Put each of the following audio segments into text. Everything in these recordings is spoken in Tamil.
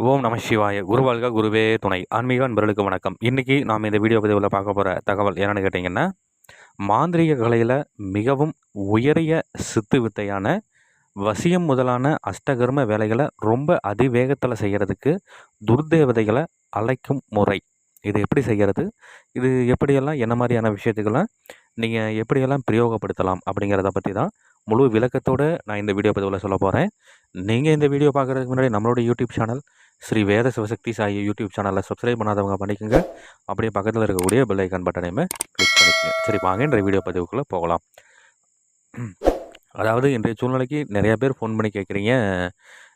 ஓம் நம சிவாய. குருவாழ்க குருவே துணை. ஆன்மீக அன்பர்களுக்கு வணக்கம். இன்றைக்கி நாம் இந்த வீடியோ பதிவில் பார்க்க போகிற தகவல் என்னென்னு கேட்டிங்கன்னா மாந்திரிக கலையில் மிகவும் உயரிய சித்து வித்தையான வசியம் முதலான அஷ்டகர்ம வேலைகளை ரொம்ப அதிவேகத்தில் செய்கிறதுக்கு துர்தேவதைகளை அழைக்கும் முறை. இது எப்படி செய்கிறது இது எப்படியெல்லாம் என்ன மாதிரியான விஷயத்துக்கெல்லாம் நீங்கள் எப்படியெல்லாம் பிரயோகப்படுத்தலாம் அப்படிங்கிறத பற்றி தான் முழு விளக்கத்தோடு நான் இந்த வீடியோ பதிவில் சொல்ல போகிறேன் நீங்கள் இந்த வீடியோ பார்க்குறதுக்கு முன்னாடி நம்மளோட YouTube channel Sri Veda Sivasakthi Sai YouTube சேனலில் சப்ஸ்கிரைப் பண்ணாதவங்க பண்ணிக்கோங்க. அப்படியே பக்கத்தில் இருக்கக்கூடிய பெல் ஐக்கான் பட்டனையுமே கிளிக் பண்ணிக்கோங்க. சரி வாங்க இன்றைய வீடியோ பதிவுக்குள்ளே போகலாம். அதாவது இன்றைய சூழ்நிலைக்கு நிறையா பேர் ஃபோன் பண்ணி கேட்குறீங்க.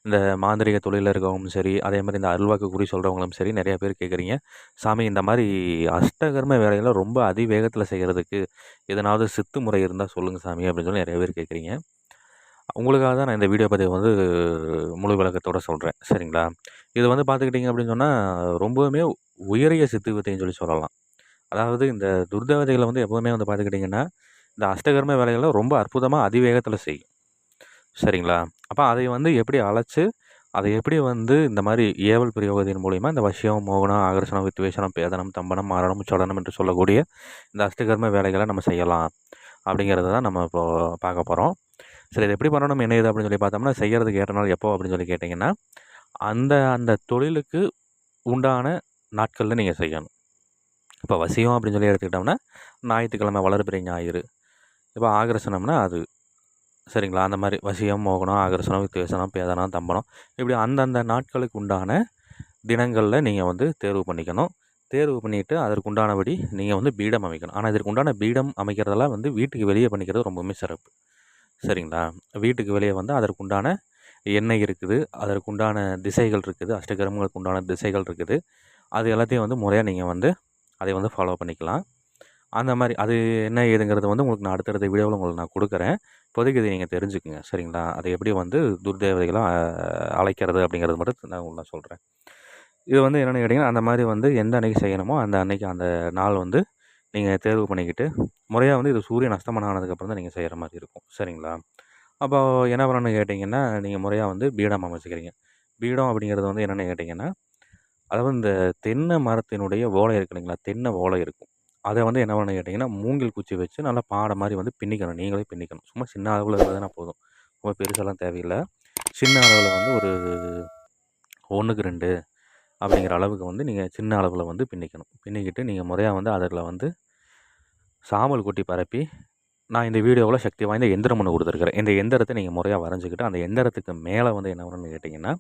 இந்த மாந்திரிக தொழிலில் இருக்கவங்களும் சரி அதே மாதிரி இந்த அருள்வாக்கு குறி சொல்கிறவங்களும் சரி நிறையா பேர் கேட்குறீங்க. சாமி இந்த மாதிரி அஷ்டகர்ம வேலைகளை ரொம்ப அதிவேகத்தில் செய்கிறதுக்கு எதனாவது சித்து முறை இருந்தால் சொல்லுங்கள் சாமி அப்படின்னு சொல்லி நிறைய பேர் கேட்குறீங்க. உங்களுக்காக தான் நான் இந்த வீடியோ பதிவு வந்து முழு விளக்கத்தோடு சொல்கிறேன் சரிங்களா? இது வந்து பார்த்துக்கிட்டிங்க அப்படின்னு சொன்னால் ரொம்பவுமே உயரிய சித்து வித்தைன்னு சொல்லி சொல்லலாம். அதாவது இந்த துர்தேவதைகளை வந்து எப்போவுமே வந்து பார்த்துக்கிட்டிங்கன்னா இந்த அஷ்டகர்ம வேலைகளை ரொம்ப அற்புதமாக அதிவேகத்தில் செய்யும். சரிங்களா? அப்போ அதை வந்து எப்படி அழைச்சி அதை எப்படி வந்து இந்த மாதிரி ஏவல் பிரயோகத்தின் மூலிமா இந்த வசியம் மோகனம் ஆகர்ஷணம் வித்வேஷனம் பேதனம் தம்பனம் மரணம் சடனம் என்று சொல்லக்கூடிய இந்த அஷ்டகர்ம வேலைகளை நம்ம செய்யலாம். அப்படிங்கிறத தான் நம்ம இப்போது பார்க்க போகிறோம் சரி இது எப்படி பண்ணணும்? என்ன இது அப்படின்னு சொல்லி பார்த்தோம்னா செய்கிறதுக்கு ஏற்ற நாள் எப்போ அப்படின்னு சொல்லி கேட்டிங்கன்னா அந்த அந்த தொழிலுக்கு உண்டான நாட்களில் நீங்கள் செய்யணும். இப்போ வசியம் அப்படின்னு சொல்லி எடுத்துக்கிட்டோம்னா ஞாயிற்றுக்கிழமை வளர்பிறை ஞாயிறு. இப்போ ஆகர்ஷணம்னா அது. சரிங்களா? அந்த மாதிரி வசியம் மோகனம் ஆகர்ஷணம் வித்தியாசனம் பேதனம் தம்பனம் இப்படி அந்தந்த நாட்களுக்கு உண்டான தினங்களில் நீங்கள் வந்து தேர்வு பண்ணிக்கணும். தேர்வு பண்ணிவிட்டு அதற்கு உண்டானபடி நீங்கள் வந்து பீடம் அமைக்கணும். ஆனால் இதற்கு உண்டான பீடம் அமைக்கிறதெல்லாம் வந்து வீட்டுக்கு வெளியே பண்ணிக்கிறது ரொம்பவுமே சிறப்பு. சரிங்களா? வீட்டுக்கு வெளியே வந்து அதற்குண்டான எண்ணெய் இருக்குது. அதற்குண்டான திசைகள் இருக்குது. அஷ்டகிரமங்களுக்கு உண்டான திசைகள் இருக்குது. அது எல்லாத்தையும் வந்து முறையாக நீங்கள் வந்து அதை வந்து ஃபாலோ பண்ணிக்கலாம். அந்த மாதிரி அது என்ன ஏதுங்கிறது வந்து உங்களுக்கு நான் அடுத்தடுத்த வீடியோவில் உங்களுக்கு நான் கொடுக்குறேன். இப்போதைக்கு இதை நீங்கள் தெரிஞ்சுக்குங்க. சரிங்களா? அதை எப்படி வந்து துர்தேவதைகளாக அழைக்கிறது அப்படிங்கிறது மட்டும் நான் உங்களுக்கு நான் சொல்கிறேன் இது வந்து என்னென்னு கேட்டிங்கன்னா அந்த மாதிரி வந்து எந்த அன்னைக்கு செய்யணுமோ அந்த அன்னைக்கு அந்த நாள் வந்து நீங்கள் தேர்வு பண்ணிக்கிட்டு முறையாக வந்து இது சூரியன் அஸ்தமனம் ஆனதுக்கப்புறம் தான் நீங்கள் செய்கிற மாதிரி இருக்கும். சரிங்களா? அப்போ என்ன பண்ணணும்னு கேட்டிங்கன்னா நீங்கள் முறையாக வந்து பீடம் அமைச்சிக்கிறீங்க. பீடம் அப்படிங்கிறது வந்து என்னென்னு கேட்டிங்கன்னா அதாவது இந்த தென்னை மரத்தினுடைய ஓலை இருக்கு இல்லைங்களா? தென்னை ஓலை இருக்கும். அதை வந்து என்ன பண்ணணும் கேட்டிங்கன்னா மூங்கில் குச்சி வச்சு நல்லா பாடை மாதிரி வந்து பின்னிக்கணும். நீங்களே பின்னிக்கணும். சும்மா சின்ன அளவில் இருந்ததுன்னா போதும். ரொம்ப பெருசெல்லாம் தேவையில்லை. சின்ன அளவில் வந்து ஒரு ஒன்றுக்கு ரெண்டு அப்படிங்கிற அளவுக்கு வந்து நீங்கள் சின்ன அளவில் வந்து பின்னிக்கணும். பின்னிக்கிட்டு நீங்கள் முறையாக வந்து அதில் வந்து சாம்பல் கொட்டி பரப்பி நான் இந்த வீடியோவில் சக்தி வாய்ந்த எந்திரம் ஒன்று கொடுத்துருக்குறேன். இந்த எந்திரத்தை நீங்கள் முறையாக வரைஞ்சிக்கிட்டு அந்த எந்திரத்துக்கு மேலே வந்து என்ன வரும்னு கேட்டிங்கன்னா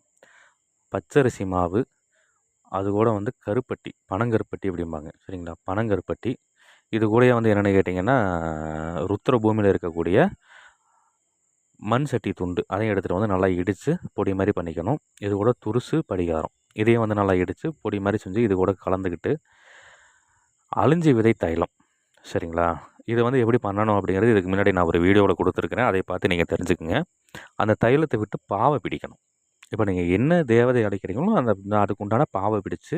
பச்சரிசி மாவு அது கூட வந்து கருப்பட்டி பனங்கருப்பட்டி அப்படிம்பாங்க. சரிங்களா? பனங்கருப்பட்டி. இது கூட வந்து என்னென்னு கேட்டிங்கன்னா ருத்ர பூமியில் இருக்கக்கூடிய மண் சட்டி துண்டு அதையும் எடுத்துகிட்டு வந்து நல்லா இடித்து பொடி மாதிரி பண்ணிக்கணும். இது கூட துருசு படிகாரம். இதையும் வந்து நல்லா இடித்து பொடி மாதிரி செஞ்சு இது கூட கலந்துக்கிட்டு அழிஞ்சி விதை தைலம். சரிங்களா? இதை வந்து எப்படி பண்ணணும் அப்படிங்கிறது இதுக்கு முன்னாடி நான் ஒரு வீடியோவில் கொடுத்துருக்குறேன். அதை பார்த்து நீங்கள் தெரிஞ்சுக்கோங்க. அந்த தைலத்தை விட்டு பாவை பிடிக்கணும். இப்போ நீங்கள் என்ன தேவதை அடைக்கிறீங்களோ அந்த அதுக்கு உண்டான பாவை பிடிச்சு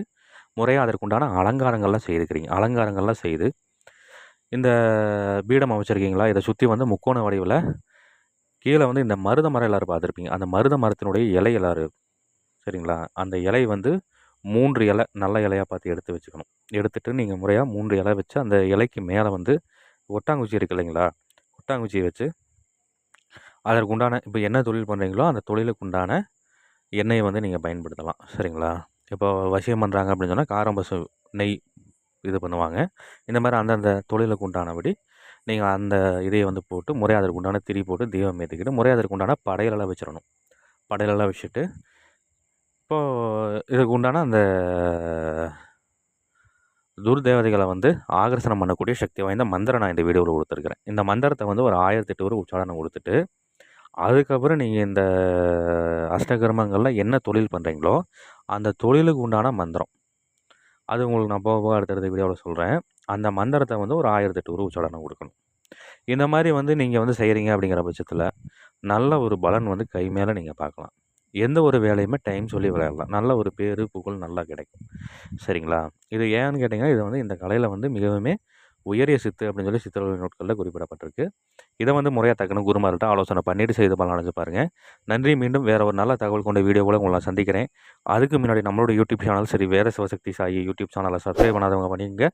முறையாக அதற்குண்டான அலங்காரங்கள்லாம் செய்துக்கிறீங்க. அலங்காரங்கள்லாம் செய்து இந்த பீடம் அமைச்சிருக்கீங்களா? இதை சுற்றி வந்து முக்கோண வடிவில் கீழே வந்து இந்த மருத மரம் எல்லோரும் பார்த்துருப்பீங்க. அந்த மருத மரத்தினுடைய இலை எல்லோரும் சரிங்களா? அந்த இலை வந்து மூன்று இலை நல்ல இலையாக பார்த்து எடுத்து வச்சுக்கணும். எடுத்துகிட்டு நீங்கள் முறையாக மூன்று இலை வச்சு அந்த இலைக்கு மேலே வந்து ஒட்டாங்குச்சி இருக்குது இல்லைங்களா? ஒட்டாங்குச்சியை வச்சு அதற்கு உண்டான இப்போ என்ன தொழில் பண்ணுறீங்களோ அந்த தொழிலுக்கு உண்டான எண்ணெயை வந்து நீங்கள் பயன்படுத்தலாம். சரிங்களா? இப்போ வசியம் பண்ணுறாங்க அப்படின்னு சொன்னால் காரம்பசு நெய் இது பண்ணுவாங்க. இந்த மாதிரி அந்தந்த தொழிலுக்கு உண்டானபடி நீங்கள் அந்த இதையை வந்து போட்டு முறையாக அதற்கு உண்டான திரி போட்டு தீபம் ஏற்றிக்கிட்டு முறையாக அதற்கு உண்டான படையலெல்லாம் வச்சிடணும். படையலெல்லாம் வச்சுட்டு இப்போது இதுக்கு உண்டான அந்த துர்தேவதைகளை வந்து ஆகர்ஷணம் பண்ணக்கூடிய சக்தி வாய்ந்த மந்திரம் நான் இந்த வீடியோவில் கொடுத்துருக்குறேன். இந்த மந்திரத்தை வந்து ஒரு ஆயிரத்தி எட்டு ஒரு உச்சாரணம் கொடுத்துட்டு அதுக்கப்புறம் நீங்கள் இந்த அஷ்டகர்மங்களில் என்ன தொழில் பண்ணுறீங்களோ அந்த தொழிலுக்கு உண்டான மந்திரம். அது உங்களுக்கு நான் போக போக அடுத்தடுத்த வீடியோவில் சொல்கிறேன் அந்த மந்திரத்தை வந்து ஒரு ஆயிரத்தி எட்டு ஒரு உச்சாரணம் கொடுக்கணும். இந்த மாதிரி வந்து நீங்கள் வந்து செய்கிறீங்க அப்படிங்கிற பட்சத்தில் நல்ல ஒரு பலன் வந்து கை மேலே நீங்கள் பார்க்கலாம். எந்த ஒரு வேலையுமே டைம் சொல்லி விளையாடலாம். நல்ல ஒரு பேர் புகழ் நல்லா கிடைக்கும். சரிங்களா? இது ஏன்னு கேட்டிங்கன்னா இது வந்து இந்த கலையில் வந்து மிகவுமே உயரிய சித்து அப்படின்னு சொல்லி சித்தர்கள் நூட்களில் குறிப்பிடப்பட்டிருக்கு. இதை வந்து முறையாக தக்கணும் குருமார்கிட்ட ஆலோசனை பண்ணிட்டு செய்து பலனடைஞ்சு பாருங்கள் நன்றி. மீண்டும் வேறு ஒரு நல்ல தகவல் கொண்ட வீடியோ கூட உங்களை சந்திக்கிறேன். அதுக்கு முன்னாடி நம்மளோட யூடியூப் சேனல் சரி வேறு சிவசக்தி சாயி யூடியூப் சேனலை சப்ஸ்கிரைப் பண்ணாதவங்க பண்ணிக்கங்க.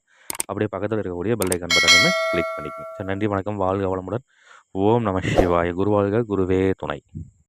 அப்படியே பக்கத்தில் இருக்கக்கூடிய பெல்லைக்கன் ஐக்கன் கிளிக் பண்ணிக்கோங்க. சரி நன்றி வணக்கம். வாழ்க வளமுடன். ஓம் நம சிவாய. குருவாழ்க குருவே துணை.